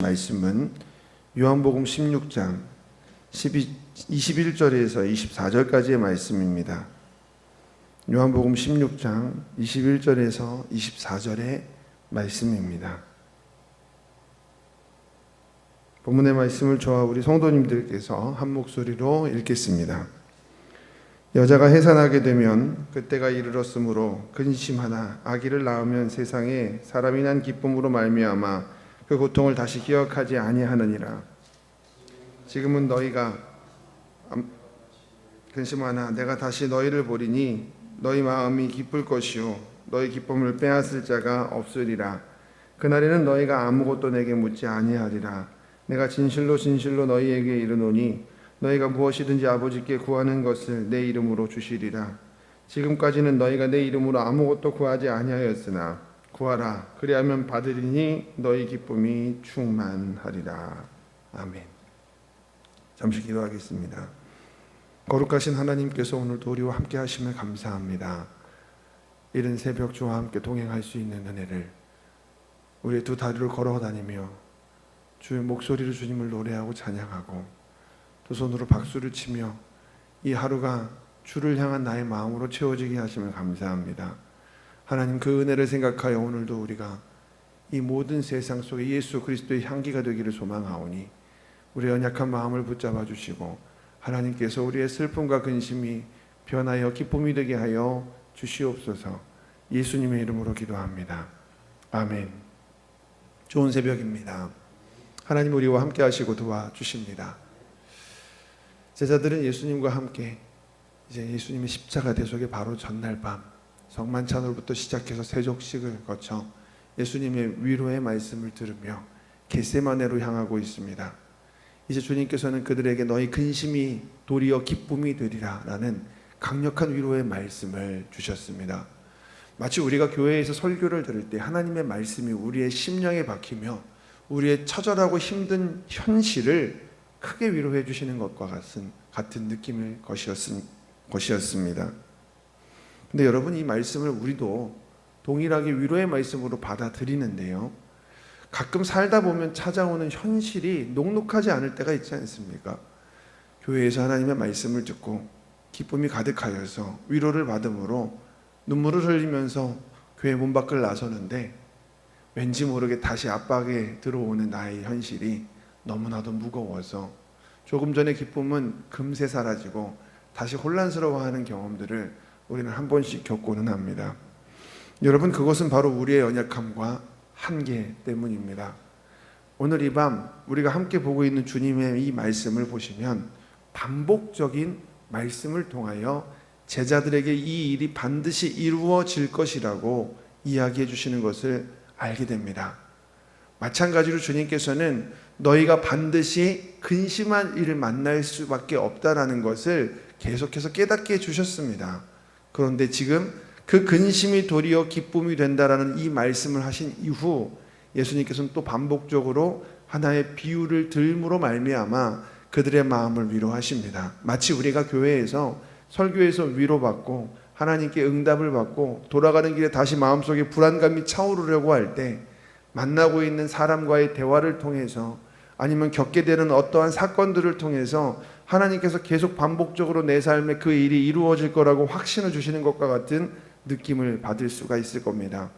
말씀은 요한복음 16장 12, 21절에서 24절까지의 말씀입니다. 요한복음 16장 21절에서 24절의 말씀입니다. 본문의 말씀을 저와 우리 성도님들께서 한 목소리로 읽겠습니다. 여자가 해산하게 되면 그때가 이르렀으므로 근심하나 아기를 낳으면 세상에 사람이 난 기쁨으로 말미암아 그 고통을 다시 기억하지 아니하느니라. 지금은 너희가 암- 근심하나 내가 다시 너희를 보리니 너희 마음이 기쁠 것이요 너희 기쁨을 빼앗을 자가 없으리라. 그날에는 너희가 아무것도 내게 묻지 아니하리라. 내가 진실로 진실로 너희에게 이르노니 너희가 무엇이든지 아버지께 구하는 것을 내 이름으로 주시리라. 지금까지는 너희가 내 이름으로 아무것도 구하지 아니하였으나 구하라 그리하면 받으리니 너희 기쁨이 충만하리라. 아멘. 잠시 기도하겠습니다. 거룩하신 하나님께서 오늘도 우리와 함께 하심을 감사합니다. 이른 새벽 주와 함께 동행할 수 있는 은혜를 우리의 두 다리를 걸어 다니며 주의 목소리로 주님을 노래하고 찬양하고 두 손으로 박수를 치며 이 하루가 주를 향한 나의 마음으로 채워지게 하심을 감사합니다. 하나님 그 은혜를 생각하여 오늘도 우리가 이 모든 세상 속에 예수 그리스도의 향기가 되기를 소망하오니 우리의 연약한 마음을 붙잡아 주시고 하나님께서 우리의 슬픔과 근심이 변하여 기쁨이 되게 하여 주시옵소서 예수님의 이름으로 기도합니다. 아멘. 좋은 새벽입니다. 하나님 우리와 함께 하시고 도와주십니다. 제자들은 예수님과 함께 이제 예수님의 십자가 대속의 바로 전날 밤 성만찬으로부터 시작해서 세족식을 거쳐 예수님의 위로의 말씀을 들으며 겟세마네로 향하고 있습니다. 이제 주님께서는 그들에게 너희 근심이 도리어 기쁨이 되리라라는 강력한 위로의 말씀을 주셨습니다. 마치 우리가 교회에서 설교를 들을 때 하나님의 말씀이 우리의 심령에 박히며 우리의 처절하고 힘든 현실을 크게 위로해 주시는 것과 같은 같은 것이었음, 것이었습니다. 근데 여러분 이 말씀을 우리도 동일하게 위로의 말씀으로 받아들이는데요. 가끔 살다 보면 찾아오는 현실이 녹록하지 않을 때가 있지 않습니까? 교회에서 하나님의 말씀을 듣고 기쁨이 가득하여서 위로를 받음으로 눈물을 흘리면서 교회 문 밖을 나서는데 왠지 모르게 다시 압박에 들어오는 나의 현실이 너무나도 무거워서 조금 전의 기쁨은 금세 사라지고 다시 혼란스러워하는 경험들을 우리는 한 번씩 겪고는 합니다. 여러분 그것은 바로 우리의 연약함과 한계 때문입니다. 오늘 이 밤 우리가 함께 보고 있는 주님의 이 말씀을 보시면 반복적인 말씀을 통하여 제자들에게 이 일이 반드시 이루어질 것이라고 이야기해 주시는 것을 알게 됩니다. 마찬가지로 주님께서는 너희가 반드시 근심한 일을 만날 수밖에 없다라는 것을 계속해서 깨닫게 해 주셨습니다. 그런데 지금 그 근심이 도리어 기쁨이 된다라는 이 말씀을 하신 이후 예수님께서는 또 반복적으로 하나의 비유를 들므로 말미암아 그들의 마음을 위로하십니다. 마치 우리가 교회에서 설교에서 위로받고 하나님께 응답을 받고 돌아가는 길에 다시 마음속에 불안감이 차오르려고 할 때 만나고 있는 사람과의 대화를 통해서 아니면 겪게 되는 어떠한 사건들을 통해서 하나님께서 계속 반복적으로 내 삶에 그 일이 이루어질 거라고 확신을 주시는 것과 같은 느낌을 받을 수가 있을 겁니다.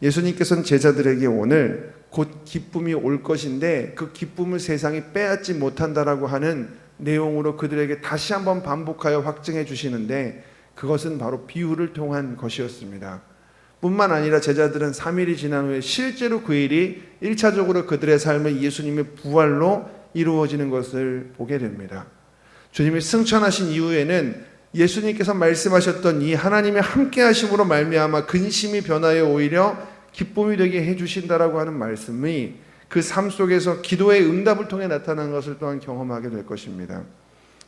예수님께서는 제자들에게 오늘 곧 기쁨이 올 것인데 그 기쁨을 세상이 빼앗지 못한다라고 하는 내용으로 그들에게 다시 한번 반복하여 확증해 주시는데 그것은 바로 비유를 통한 것이었습니다. 뿐만 아니라 제자들은 3일이 지난 후에 실제로 그 일이 1차적으로 그들의 삶에 예수님의 부활로 이루어지는 것을 보게 됩니다. 주님이 승천하신 이후에는 예수님께서 말씀하셨던 이 하나님의 함께 하심으로 말미암아 근심이 변하여 오히려 기쁨이 되게 해 주신다라고 하는 말씀이 그 삶 속에서 기도의 응답을 통해 나타난 것을 또한 경험하게 될 것입니다.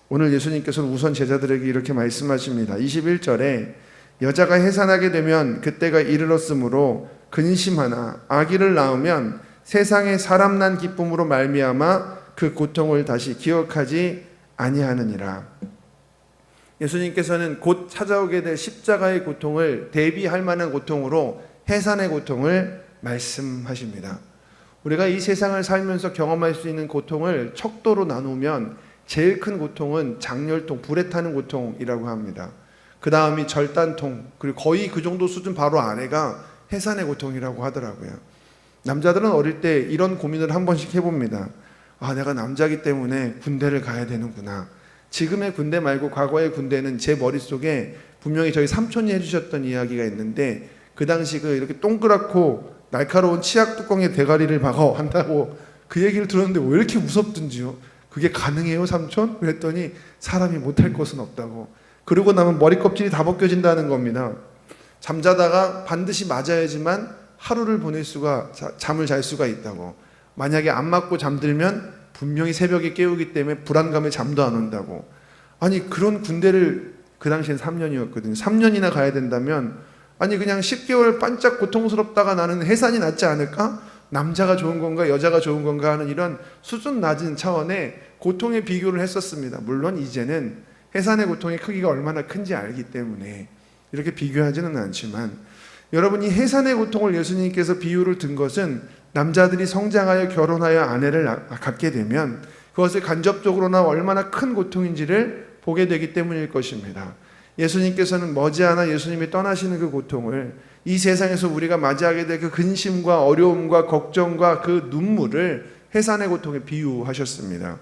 오늘 예수님께서는 우선 제자들에게 이렇게 말씀하십니다. 21절에 여자가 해산하게 되면 그때가 이르렀으므로 근심하나 아기를 낳으면 세상에 사람 난 기쁨으로 말미암아 그 고통을 다시 기억하지 아니하느니라. 예수님께서는 곧 찾아오게 될 십자가의 고통을 대비할 만한 고통으로 해산의 고통을 말씀하십니다. 우리가 이 세상을 살면서 경험할 수 있는 고통을 척도로 나누면 제일 큰 고통은 장렬통, 불에 타는 고통이라고 합니다. 그 다음이 절단통, 그리고 거의 그 정도 수준 바로 아래가 해산의 고통이라고 하더라고요. 남자들은 어릴 때 이런 고민을 한 번씩 해봅니다. 아, 내가 남자기 때문에 군대를 가야 되는구나. 지금의 군대 말고 과거의 군대는 제 머릿속에 분명히 저희 삼촌이 해주셨던 이야기가 있는데 그 당시 그 이렇게 동그랗고 날카로운 치약 뚜껑에 대가리를 박아 한다고 그 얘기를 들었는데 왜 이렇게 무섭든지요. 그게 가능해요, 삼촌? 그랬더니 사람이 못할 것은 없다고. 그러고 나면 머리 껍질이 다 벗겨진다는 겁니다. 잠자다가 반드시 맞아야지만 하루를 보낼 수가 자- 잠을 잘 수가 있다고. 만약에 안 맞고 잠들면 분명히 새벽에 깨우기 때문에 불안감에 잠도 안 온다고. 아니 그런 군대를 그 당시엔 3년이었거든요. 3년이나 가야 된다면 아니 그냥 10개월 반짝 고통스럽다가 나는 해산이 낫지 않을까? 남자가 좋은 건가 여자가 좋은 건가 하는 이런 수준 낮은 차원의 고통의 비교를 했었습니다. 물론 이제는 해산의 고통의 크기가 얼마나 큰지 알기 때문에 이렇게 비교하지는 않지만 여러분 이 해산의 고통을 예수님께서 비유를 든 것은 남자들이 성장하여 결혼하여 아내를 나- 갖게 되면 그것을 간접적으로나 얼마나 큰 고통인지를 보게 되기 때문일 것입니다. 예수님께서는 머지않아 예수님이 떠나시는 그 고통을 이 세상에서 우리가 맞이하게 될 그 근심과 어려움과 걱정과 그 눈물을 해산의 고통에 비유하셨습니다.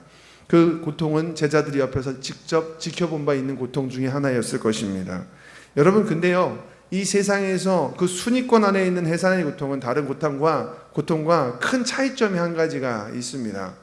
그 고통은 제자들이 옆에서 직접 지켜본 바 있는 고통 중에 하나였을 것입니다. 여러분 근데요 이 세상에서 그 순위권 안에 있는 해산의 고통은 다른 고통과 고통과 큰 차이점이 한 가지가 있습니다.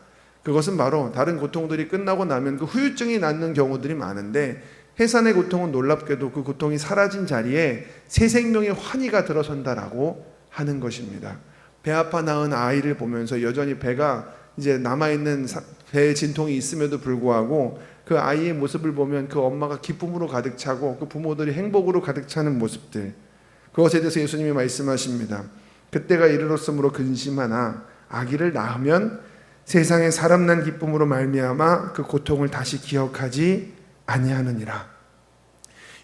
그것은 바로 다른 고통들이 끝나고 나면 그 후유증이 낫는 경우들이 많은데 해산의 고통은 놀랍게도 그 고통이 사라진 자리에 새 생명의 환희가 들어선다라고 하는 것입니다. 배 아파 낳은 아이를 보면서 여전히 배가 이제 남아 있는 배에 진통이 있음에도 불구하고 그 아이의 모습을 보면 그 엄마가 기쁨으로 가득 차고 그 부모들이 행복으로 가득 차는 모습들 그것에 대해서 예수님이 말씀하십니다. 그때가 이르렀으므로 근심하나 아기를 낳으면 세상에 사람 난 기쁨으로 말미암아 그 고통을 다시 기억하지 아니하느니라.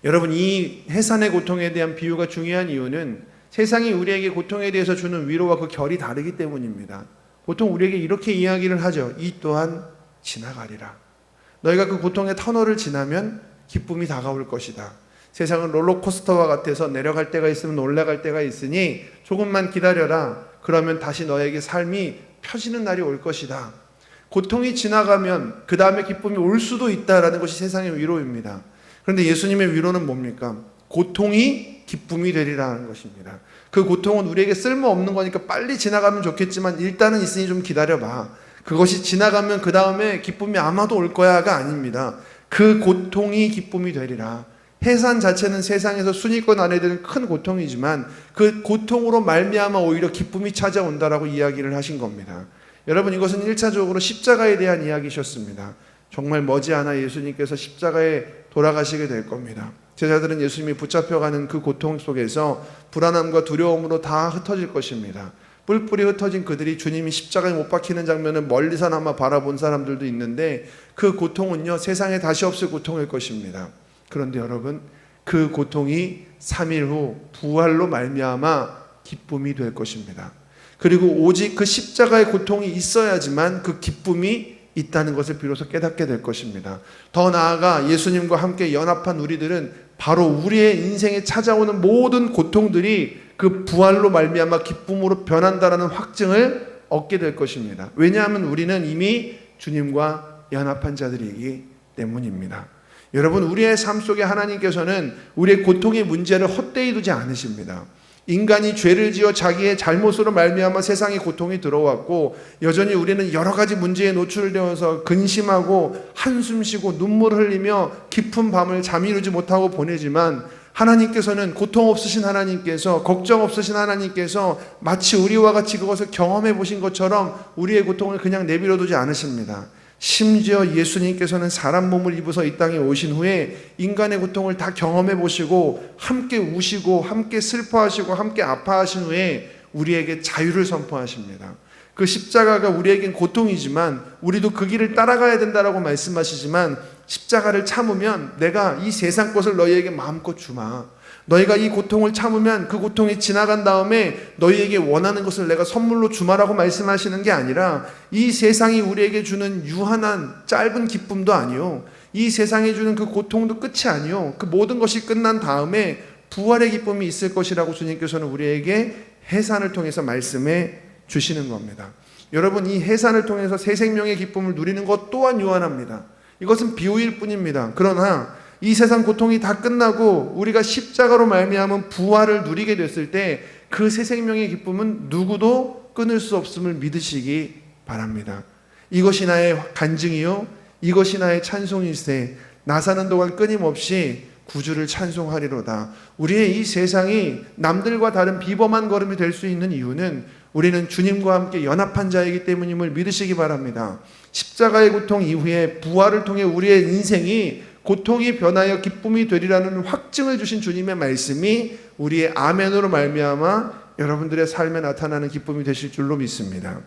여러분 이 해산의 고통에 대한 비유가 중요한 이유는 세상이 우리에게 고통에 대해서 주는 위로와 그 결이 다르기 때문입니다. 보통 우리에게 이렇게 이야기를 하죠. 이 또한 지나가리라. 너희가 그 고통의 터널을 지나면 기쁨이 다가올 것이다. 세상은 롤러코스터와 같아서 내려갈 때가 있으면 올라갈 때가 있으니 조금만 기다려라. 그러면 다시 너에게 삶이 펴지는 날이 올 것이다. 고통이 지나가면 그 다음에 기쁨이 올 수도 있다라는 것이 세상의 위로입니다. 그런데 예수님의 위로는 뭡니까? 고통이 기쁨이 되리라는 것입니다. 그 고통은 우리에게 쓸모없는 거니까 빨리 지나가면 좋겠지만 일단은 있으니 좀 기다려봐. 그것이 지나가면 그 다음에 기쁨이 아마도 올 거야가 아닙니다. 그 고통이 기쁨이 되리라. 해산 자체는 세상에서 순위권 안에 드는 큰 고통이지만 그 고통으로 말미암아 오히려 기쁨이 찾아온다라고 이야기를 하신 겁니다. 여러분 이것은 1차적으로 십자가에 대한 이야기셨습니다. 정말 머지않아 예수님께서 십자가에 돌아가시게 될 겁니다. 제자들은 예수님이 붙잡혀가는 그 고통 속에서 불안함과 두려움으로 다 흩어질 것입니다. 뿔뿔이 흩어진 그들이 주님이 십자가에 못 박히는 장면을 멀리서나마 바라본 사람들도 있는데 그 고통은요 세상에 다시 없을 고통일 것입니다. 그런데 여러분 그 고통이 3일 후 부활로 말미암아 기쁨이 될 것입니다. 그리고 오직 그 십자가의 고통이 있어야지만 그 기쁨이 있다는 것을 비로소 깨닫게 될 것입니다. 더 나아가 예수님과 함께 연합한 우리들은 바로 우리의 인생에 찾아오는 모든 고통들이 그 부활로 말미암아 기쁨으로 변한다라는 확증을 얻게 될 것입니다. 왜냐하면 우리는 이미 주님과 연합한 자들이기 때문입니다. 여러분 우리의 삶 속에 하나님께서는 우리의 고통의 문제를 헛되이 두지 않으십니다. 인간이 죄를 지어 자기의 잘못으로 말미암아 세상에 고통이 들어왔고 여전히 우리는 여러 가지 문제에 노출되어서 근심하고 한숨 쉬고 눈물 흘리며 깊은 밤을 잠 이루지 못하고 보내지만 하나님께서는 고통 없으신 하나님께서 걱정 없으신 하나님께서 마치 우리와 같이 그것을 경험해 보신 것처럼 우리의 고통을 그냥 내버려 두지 않으십니다. 심지어 예수님께서는 사람 몸을 입어서 이 땅에 오신 후에 인간의 고통을 다 경험해 보시고 함께 우시고 함께 슬퍼하시고 함께 아파하신 후에 우리에게 자유를 선포하십니다. 그 십자가가 우리에겐 고통이지만 우리도 그 길을 따라가야 된다라고 말씀하시지만 십자가를 참으면 내가 이 세상 것을 너희에게 마음껏 주마. 너희가 이 고통을 참으면 그 고통이 지나간 다음에 너희에게 원하는 것을 내가 선물로 주마라고 말씀하시는 게 아니라 이 세상이 우리에게 주는 유한한 짧은 기쁨도 아니요. 이 세상에 주는 그 고통도 끝이 아니요. 그 모든 것이 끝난 다음에 부활의 기쁨이 있을 것이라고 주님께서는 우리에게 해산을 통해서 말씀해 주시는 겁니다. 여러분 이 해산을 통해서 새 생명의 기쁨을 누리는 것 또한 유한합니다. 이것은 비유일 뿐입니다. 그러나 이 세상 고통이 다 끝나고 우리가 십자가로 말미암은 부활을 누리게 됐을 때 그 새 생명의 기쁨은 누구도 끊을 수 없음을 믿으시기 바랍니다. 이것이 나의 간증이요 이것이 나의 찬송일세 나 사는 동안 끊임없이 구주를 찬송하리로다. 우리의 이 세상이 남들과 다른 비범한 걸음이 될 수 있는 이유는 우리는 주님과 함께 연합한 자이기 때문임을 믿으시기 바랍니다. 십자가의 고통 이후에 부활을 통해 우리의 인생이 고통이 변하여 기쁨이 되리라는 확증을 주신 주님의 말씀이 우리의 아멘으로 말미암아 여러분들의 삶에 나타나는 기쁨이 되실 줄로 믿습니다.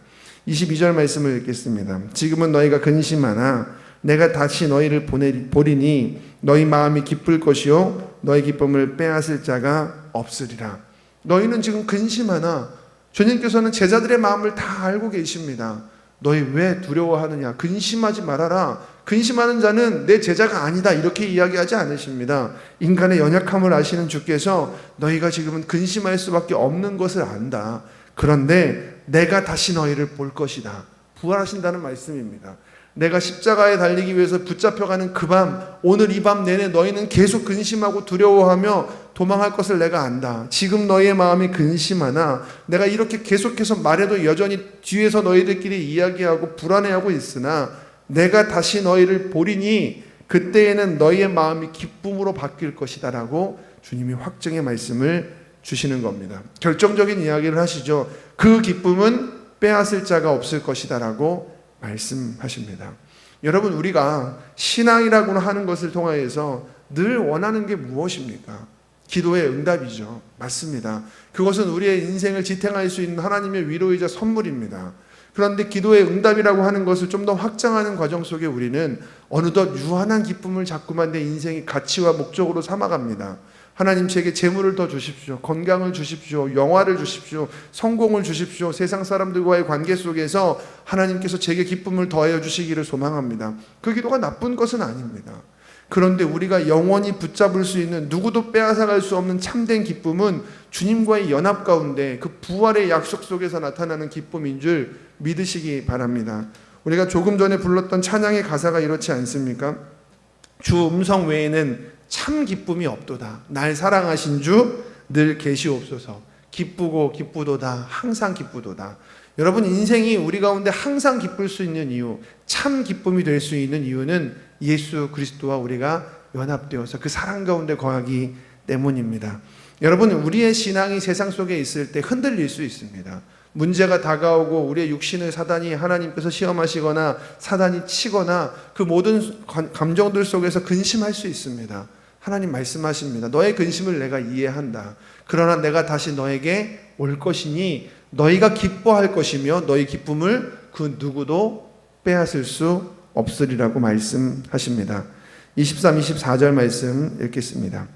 22절 말씀을 읽겠습니다. 지금은 너희가 근심하나 내가 다시 너희를 보리니 너희 마음이 기쁠 것이요 너희 기쁨을 빼앗을 자가 없으리라. 너희는 지금 근심하나 주님께서는 제자들의 마음을 다 알고 계십니다. 너희 왜 두려워하느냐? 근심하지 말아라. 근심하는 자는 내 제자가 아니다. 이렇게 이야기하지 않으십니다. 인간의 연약함을 아시는 주께서 너희가 지금은 근심할 수밖에 없는 것을 안다. 그런데 내가 다시 너희를 볼 것이다. 부활하신다는 말씀입니다. 내가 십자가에 달리기 위해서 붙잡혀가는 그 밤, 오늘 이 밤 내내 너희는 계속 근심하고 두려워하며 도망할 것을 내가 안다. 지금 너희의 마음이 근심하나 내가 이렇게 계속해서 말해도 여전히 뒤에서 너희들끼리 이야기하고 불안해하고 있으나 내가 다시 너희를 보리니 그때에는 너희의 마음이 기쁨으로 바뀔 것이다라고 주님이 확증의 말씀을 주시는 겁니다. 결정적인 이야기를 하시죠. 그 기쁨은 빼앗을 자가 없을 것이다라고 말씀하십니다. 여러분 우리가 신앙이라고 하는 것을 통하여서 늘 원하는 게 무엇입니까? 기도의 응답이죠. 맞습니다. 그것은 우리의 인생을 지탱할 수 있는 하나님의 위로이자 선물입니다. 그런데 기도의 응답이라고 하는 것을 좀 더 확장하는 과정 속에 우리는 어느덧 유한한 기쁨을 자꾸만 내 인생의 가치와 목적으로 삼아갑니다. 하나님 제게 재물을 더 주십시오. 건강을 주십시오. 영화를 주십시오. 성공을 주십시오. 세상 사람들과의 관계 속에서 하나님께서 제게 기쁨을 더하여 주시기를 소망합니다. 그 기도가 나쁜 것은 아닙니다. 그런데 우리가 영원히 붙잡을 수 있는 누구도 빼앗아갈 수 없는 참된 기쁨은 주님과의 연합 가운데 그 부활의 약속 속에서 나타나는 기쁨인 줄 믿으시기 바랍니다. 우리가 조금 전에 불렀던 찬양의 가사가 이렇지 않습니까? 주 음성 외에는 참 기쁨이 없도다. 날 사랑하신 주 늘 계시옵소서. 기쁘고 기쁘도다. 항상 기쁘도다. 여러분 인생이 우리 가운데 항상 기쁠 수 있는 이유, 참 기쁨이 될 수 있는 이유는 예수 그리스도와 우리가 연합되어서 그 사랑 가운데 거하기 때문입니다. 여러분 우리의 신앙이 세상 속에 있을 때 흔들릴 수 있습니다. 문제가 다가오고 우리의 육신을 사단이 하나님께서 시험하시거나 사단이 치거나 그 모든 감정들 속에서 근심할 수 있습니다. 하나님 말씀하십니다. 너의 근심을 내가 이해한다. 그러나 내가 다시 너에게 올 것이니 너희가 기뻐할 것이며 너희 기쁨을 그 누구도 빼앗을 수 없으리라고 말씀하십니다. 23, 24절 말씀 읽겠습니다.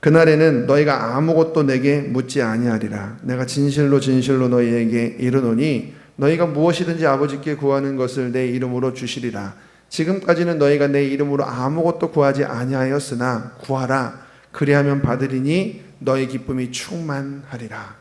그날에는 너희가 아무것도 내게 묻지 아니하리라. 내가 진실로 진실로 너희에게 이르노니 너희가 무엇이든지 아버지께 구하는 것을 내 이름으로 주시리라. 지금까지는 너희가 내 이름으로 아무것도 구하지 아니하였으나 구하라. 그리하면 받으리니 너희 기쁨이 충만하리라.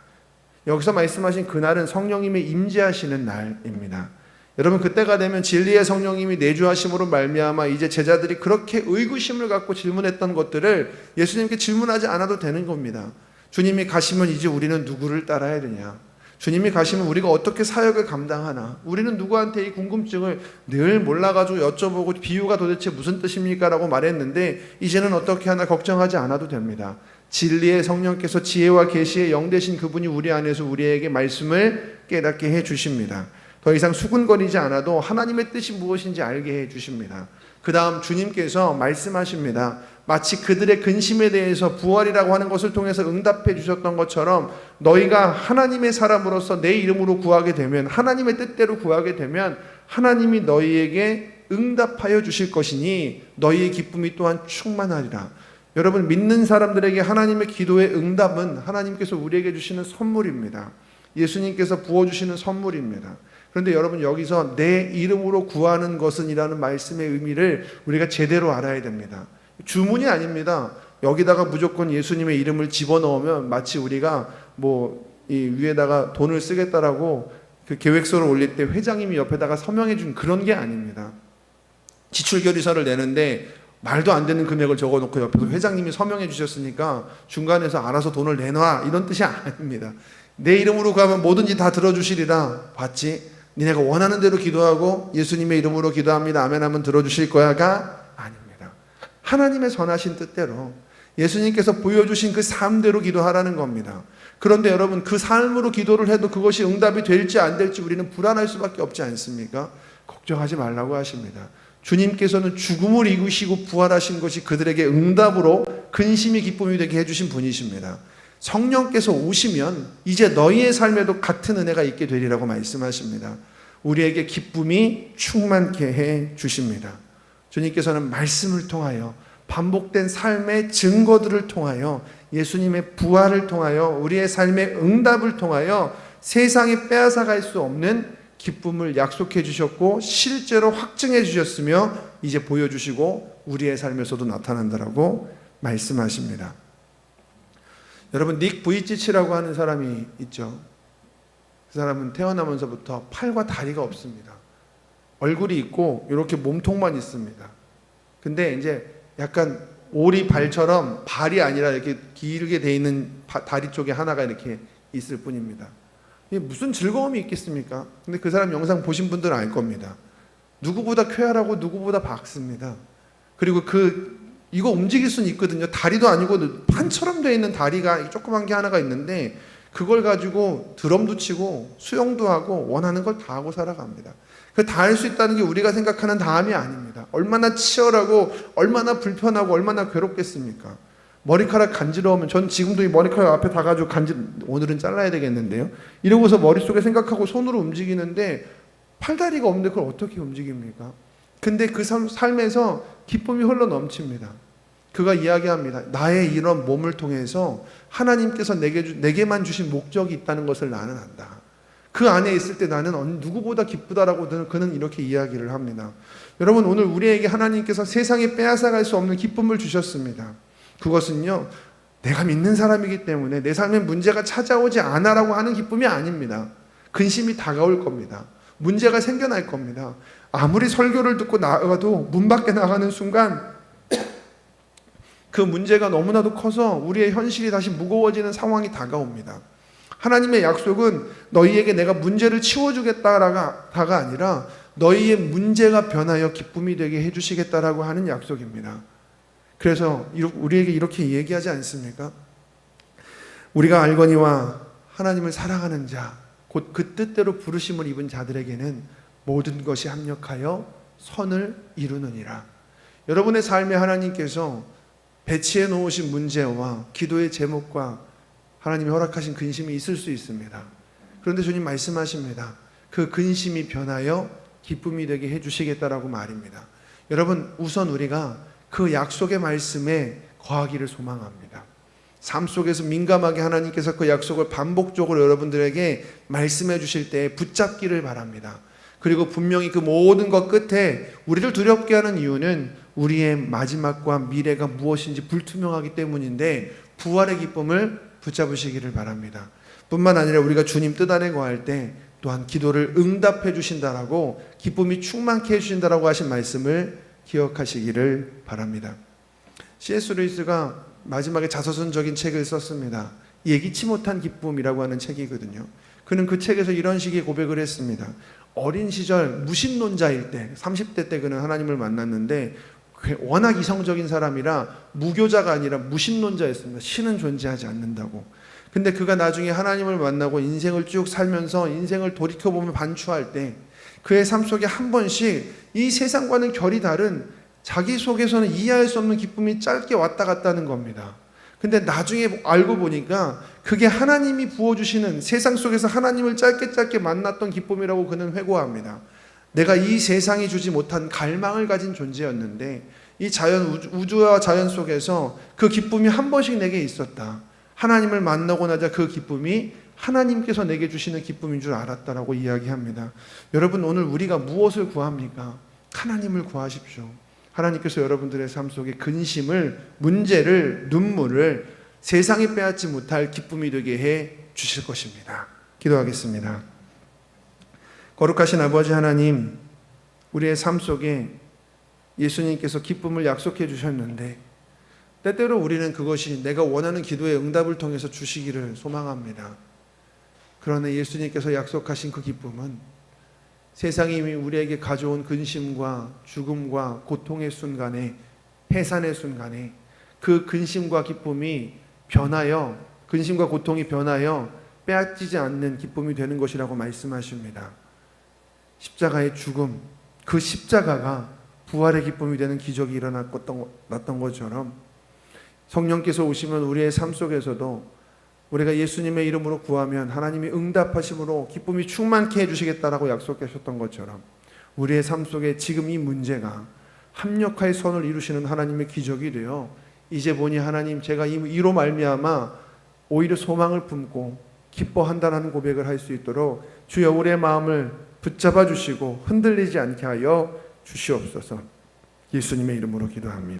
여기서 말씀하신 그날은 성령님의 임재하시는 날입니다. 여러분 그때가 되면 진리의 성령님이 내주하심으로 말미암아 이제 제자들이 그렇게 의구심을 갖고 질문했던 것들을 예수님께 질문하지 않아도 되는 겁니다. 주님이 가시면 이제 우리는 누구를 따라야 되냐? 주님이 가시면 우리가 어떻게 사역을 감당하나? 우리는 누구한테 이 궁금증을 늘 몰라가지고 여쭤보고 비유가 도대체 무슨 뜻입니까? 라고 말했는데 이제는 어떻게 하나 걱정하지 않아도 됩니다. 진리의 성령께서 지혜와 계시의 영 되신 그분이 우리 안에서 우리에게 말씀을 깨닫게 해 주십니다. 더 이상 수군거리지 않아도 하나님의 뜻이 무엇인지 알게 해 주십니다. 그 다음 주님께서 말씀하십니다. 마치 그들의 근심에 대해서 부활이라고 하는 것을 통해서 응답해 주셨던 것처럼 너희가 하나님의 사람으로서 내 이름으로 구하게 되면 하나님의 뜻대로 구하게 되면 하나님이 너희에게 응답하여 주실 것이니 너희의 기쁨이 또한 충만하리라. 여러분 믿는 사람들에게 하나님의 기도의 응답은 하나님께서 우리에게 주시는 선물입니다. 예수님께서 부어 주시는 선물입니다. 그런데 여러분 여기서 내 이름으로 구하는 것은이라는 말씀의 의미를 우리가 제대로 알아야 됩니다. 주문이 아닙니다. 여기다가 무조건 예수님의 이름을 집어넣으면 마치 우리가 뭐 이 위에다가 돈을 쓰겠다라고 그 계획서를 올릴 때 회장님이 옆에다가 서명해 준 그런 게 아닙니다. 지출 결의서를 내는데 말도 안 되는 금액을 적어 놓고 옆에서 회장님이 서명해 주셨으니까 중간에서 알아서 돈을 내놔 이런 뜻이 아닙니다. 내 이름으로 가면 뭐든지 다 들어주시리라 봤지? 니네가 원하는 대로 기도하고 예수님의 이름으로 기도합니다. 아멘 하면 들어주실 거야가 아닙니다. 하나님의 선하신 뜻대로 예수님께서 보여주신 그 삶대로 기도하라는 겁니다. 그런데 여러분 그 삶으로 기도를 해도 그것이 응답이 될지 안 될지 우리는 불안할 수밖에 없지 않습니까? 걱정하지 말라고 하십니다. 주님께서는 죽음을 이기시고 부활하신 것이 그들에게 응답으로 근심이 기쁨이 되게 해주신 분이십니다. 성령께서 오시면 이제 너희의 삶에도 같은 은혜가 있게 되리라고 말씀하십니다. 우리에게 기쁨이 충만케 해 주십니다. 주님께서는 말씀을 통하여 반복된 삶의 증거들을 통하여 예수님의 부활을 통하여 우리의 삶의 응답을 통하여 세상에 빼앗아갈 수 없는 기쁨을 약속해 주셨고 실제로 확증해 주셨으며 이제 보여주시고 우리의 삶에서도 나타난다라고 말씀하십니다. 여러분 닉 부이치치라고 하는 사람이 있죠. 그 사람은 태어나면서부터 팔과 다리가 없습니다. 얼굴이 있고 이렇게 몸통만 있습니다. 근데 이제 약간 오리 발처럼 발이 아니라 이렇게 길게 돼 있는 바- 다리 쪽에 하나가 이렇게 있을 뿐입니다. 무슨 즐거움이 있겠습니까? 근데 그 사람 영상 보신 분들은 알 겁니다. 누구보다 쾌활하고 누구보다 박습니다. 그리고 그 이거 움직일 수는 있거든요. 다리도 아니고 판처럼 되어 있는 다리가 조그만 게 하나가 있는데 그걸 가지고 드럼도 치고 수영도 하고 원하는 걸 다 하고 살아갑니다. 그 다 할 수 있다는 게 우리가 생각하는 다함이 아닙니다. 얼마나 치열하고 얼마나 불편하고 얼마나 괴롭겠습니까? 머리카락 간지러우면 전 지금도 이 머리카락 앞에 다 가지고 간지 오늘은 잘라야 되겠는데요. 이러고서 머릿속에 생각하고 손으로 움직이는데 팔다리가 없는데 그걸 어떻게 움직입니까? 근데 그 삶, 삶에서 기쁨이 흘러 넘칩니다. 그가 이야기합니다. 나의 이런 몸을 통해서 하나님께서 내게 주, 내게만 주신 목적이 있다는 것을 나는 안다. 그 안에 있을 때 나는 누구보다 기쁘다라고 는 그는 이렇게 이야기를 합니다. 여러분 오늘 우리에게 하나님께서 세상에 빼앗아갈 수 없는 기쁨을 주셨습니다. 그것은요 내가 믿는 사람이기 때문에 내 삶에 문제가 찾아오지 않아라고 하는 기쁨이 아닙니다. 근심이 다가올 겁니다. 문제가 생겨날 겁니다. 아무리 설교를 듣고 나가도 문 밖에 나가는 순간 그 문제가 너무나도 커서 우리의 현실이 다시 무거워지는 상황이 다가옵니다. 하나님의 약속은 너희에게 내가 문제를 치워주겠다가 아니라 너희의 문제가 변하여 기쁨이 되게 해주시겠다라고 하는 약속입니다. 그래서 우리에게 이렇게 얘기하지 않습니까? 우리가 알거니와 하나님을 사랑하는 자, 곧 그 뜻대로 부르심을 입은 자들에게는 모든 것이 합력하여 선을 이루느니라. 여러분의 삶에 하나님께서 배치해 놓으신 문제와 기도의 제목과 하나님이 허락하신 근심이 있을 수 있습니다. 그런데 주님 말씀하십니다. 그 근심이 변하여 기쁨이 되게 해주시겠다라고 말입니다. 여러분, 우선 우리가 그 약속의 말씀에 거하기를 소망합니다. 삶 속에서 민감하게 하나님께서 그 약속을 반복적으로 여러분들에게 말씀해 주실 때 붙잡기를 바랍니다. 그리고 분명히 그 모든 것 끝에 우리를 두렵게 하는 이유는 우리의 마지막과 미래가 무엇인지 불투명하기 때문인데 부활의 기쁨을 붙잡으시기를 바랍니다. 뿐만 아니라 우리가 주님 뜻 안에 거할 때 또한 기도를 응답해 주신다라고 기쁨이 충만케 해 주신다라고 하신 말씀을 기억하시기를 바랍니다. C.S. 루이스가 마지막에 자서전적인 책을 썼습니다. 예기치 못한 기쁨이라고 하는 책이거든요. 그는 그 책에서 이런 식의 고백을 했습니다. 어린 시절 무신론자일 때, 30대 때 그는 하나님을 만났는데 워낙 이성적인 사람이라 무교자가 아니라 무신론자였습니다. 신은 존재하지 않는다고. 근데 그가 나중에 하나님을 만나고 인생을 쭉 살면서 인생을 돌이켜보면 반추할 때 그의 삶 속에 한 번씩 이 세상과는 결이 다른 자기 속에서는 이해할 수 없는 기쁨이 짧게 왔다 갔다 하는 겁니다. 근데 나중에 알고 보니까 그게 하나님이 부어주시는 세상 속에서 하나님을 짧게 짧게 만났던 기쁨이라고 그는 회고합니다. 내가 이 세상이 주지 못한 갈망을 가진 존재였는데 이 자연 우주- 우주와 자연 속에서 그 기쁨이 한 번씩 내게 있었다. 하나님을 만나고 나자 그 기쁨이 하나님께서 내게 주시는 기쁨인 줄 알았다라고 이야기합니다. 여러분 오늘 우리가 무엇을 구합니까? 하나님을 구하십시오. 하나님께서 여러분들의 삶 속에 근심을, 문제를, 눈물을 세상이 빼앗지 못할 기쁨이 되게 해 주실 것입니다. 기도하겠습니다. 거룩하신 아버지 하나님, 우리의 삶 속에 예수님께서 기쁨을 약속해 주셨는데 때때로 우리는 그것이 내가 원하는 기도의 응답을 통해서 주시기를 소망합니다. 그러나 예수님께서 약속하신 그 기쁨은 세상이 이미 우리에게 가져온 근심과 죽음과 고통의 순간에 해산의 순간에 그 근심과 기쁨이 변하여 근심과 고통이 변하여 빼앗기지 않는 기쁨이 되는 것이라고 말씀하십니다. 십자가의 죽음, 그 십자가가 부활의 기쁨이 되는 기적이 일어났던 났던 것처럼 성령께서 오시면 우리의 삶 속에서도 우리가 예수님의 이름으로 구하면 하나님이 응답하심으로 기쁨이 충만케 해주시겠다라고 약속하셨던 것처럼 우리의 삶 속에 지금 이 문제가 합력하여 선을 이루시는 하나님의 기적이 되어 이제 보니 하나님 제가 이- 이로 말미암아 오히려 소망을 품고 기뻐한다는 고백을 할 수 있도록 주여 우리의 마음을 붙잡아 주시고 흔들리지 않게 하여 주시옵소서. 예수님의 이름으로 기도합니다.